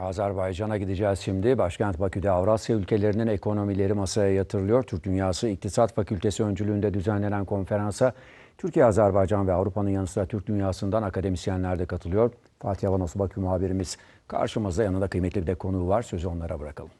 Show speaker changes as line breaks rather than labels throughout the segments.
Azerbaycan'a gideceğiz şimdi. Başkent Bakü'de Avrasya ülkelerinin ekonomileri masaya yatırılıyor. Türk Dünyası İktisat Fakültesi öncülüğünde düzenlenen konferansa Türkiye, Azerbaycan ve Avrupa'nın yanı sıra Türk Dünyası'ndan akademisyenler de katılıyor. Fatih Avanos Bakü muhabirimiz karşımızda yanında kıymetli bir de konuğu var. Sözü onlara bırakalım.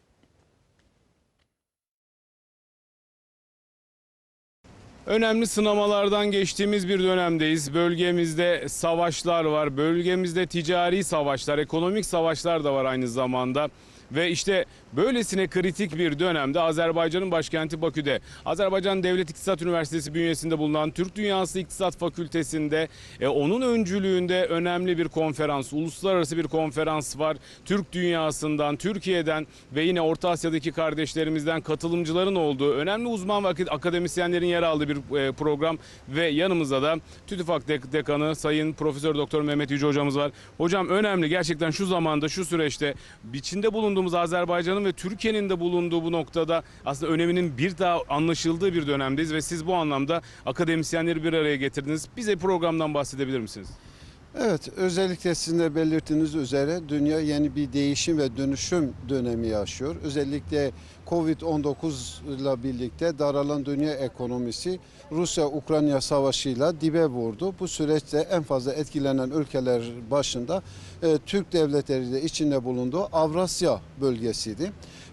Önemli sınamalardan geçtiğimiz bir dönemdeyiz. Bölgemizde savaşlar var. Bölgemizde ticari savaşlar, ekonomik savaşlar da var aynı zamanda. Ve işte böylesine kritik bir dönemde Azerbaycan'ın başkenti Bakü'de, Azerbaycan Devlet İktisat Üniversitesi bünyesinde bulunan Türk Dünyası İktisat Fakültesi'nde e, onun öncülüğünde önemli bir konferans, uluslararası bir konferans var. Türk dünyasından, Türkiye'den ve yine Orta Asya'daki kardeşlerimizden katılımcıların olduğu önemli uzman ve akademisyenlerin yer aldığı bir e, program ve yanımızda da TÜTÜFAK Dek- Dekanı Sayın Profesör Doktor Mehmet Yüce hocamız var. Hocam önemli gerçekten şu zamanda şu süreçte içinde bulunduğumuz Azerbaycan'ın ve Türkiye'nin de bulunduğu bu noktada aslında öneminin bir daha anlaşıldığı bir dönemdeyiz ve siz bu anlamda akademisyenleri bir araya getirdiniz. Bize programdan bahsedebilir misiniz?
Evet, özellikle sizin de belirttiğiniz üzere dünya yeni bir değişim ve dönüşüm dönemi yaşıyor. Özellikle Covid-19 ile birlikte daralan dünya ekonomisi Rusya-Ukrayna savaşıyla dibe vurdu. Bu süreçte en fazla etkilenen ülkeler başında e, Türk devletleri de içinde bulunduğu Avrasya bölgesiydi.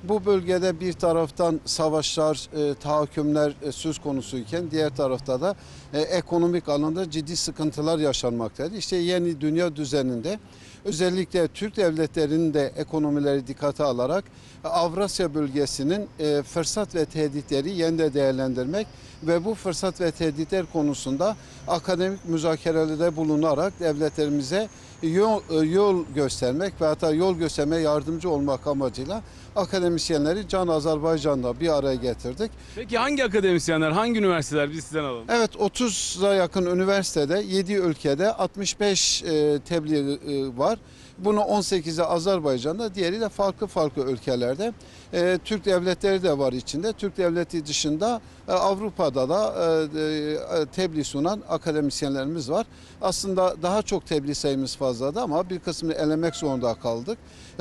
Bu bölgede bir taraftan savaşlar, e, tahakkümler e, söz konusuyken diğer tarafta da e, ekonomik alanda ciddi sıkıntılar yaşanmaktaydı. İşte yeni dünya düzeninde özellikle Türk devletlerinin de ekonomileri dikkate alarak e, Avrasya bölgesinin e, fırsat ve tehditleri yeniden değerlendirmek ve bu fırsat ve tehditler konusunda akademik müzakerelerde bulunarak devletlerimize yol, e, yol göstermek ve hatta yol göstermeye yardımcı olmak amacıyla akademisyenleri Can Azerbaycan'da bir araya getirdik.
Peki hangi akademisyenler, hangi üniversiteler biz sizden alalım?
Evet 30'a yakın üniversitede 7 ülkede 65 e, tebliğ e, var. Bunu 18'i Azerbaycan'da, diğeri de farklı farklı ülkelerde. E, Türk devletleri de var içinde. Türk devleti dışında e, Avrupa'da da e, e, tebliğ sunan akademisyenlerimiz var. Aslında daha çok tebliğ sayımız fazladı ama bir kısmını elemek zorunda kaldık.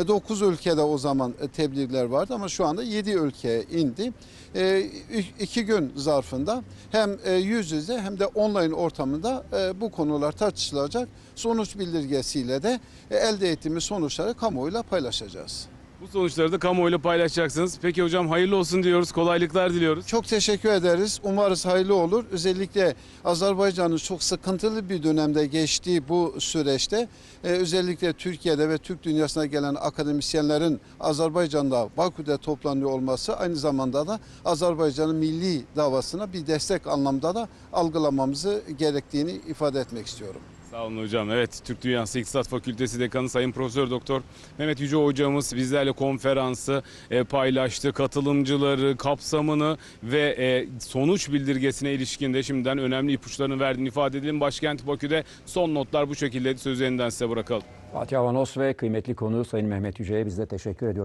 9 ülkede o zaman e, tebliğler vardı ama şu anda 7 ülkeye indi. E, iki gün zarfında hem e, yüz yüze hem de online ortamında e, bu konular tartışılacak. Sonuç bildirgesiyle de e, elde ettiğimiz sonuçları kamuoyuyla paylaşacağız.
Bu sonuçları da kamuoyuyla paylaşacaksınız. Peki hocam hayırlı olsun diyoruz, kolaylıklar diliyoruz.
Çok teşekkür ederiz. Umarız hayırlı olur. Özellikle Azerbaycan'ın çok sıkıntılı bir dönemde geçtiği bu süreçte e, özellikle Türkiye'de ve Türk dünyasına gelen akademisyenlerin Azerbaycan'da Bakü'de toplanıyor olması aynı zamanda da Azerbaycan'ın milli davasına bir destek anlamda da algılamamızı gerektiğini ifade etmek istiyorum.
Sağ olun hocam. Evet, Türk Dünyası İktisat Fakültesi Dekanı Sayın Profesör Doktor Mehmet Yüce hocamız bizlerle konferansı e, paylaştı. Katılımcıları, kapsamını ve e, sonuç bildirgesine ilişkin de şimdiden önemli ipuçlarını verdiğini ifade edelim. Başkent Bakü'de son notlar bu şekilde sözlerinden size bırakalım.
Fatih Avanos ve kıymetli konuğu Sayın Mehmet Yüce'ye biz de teşekkür ediyoruz.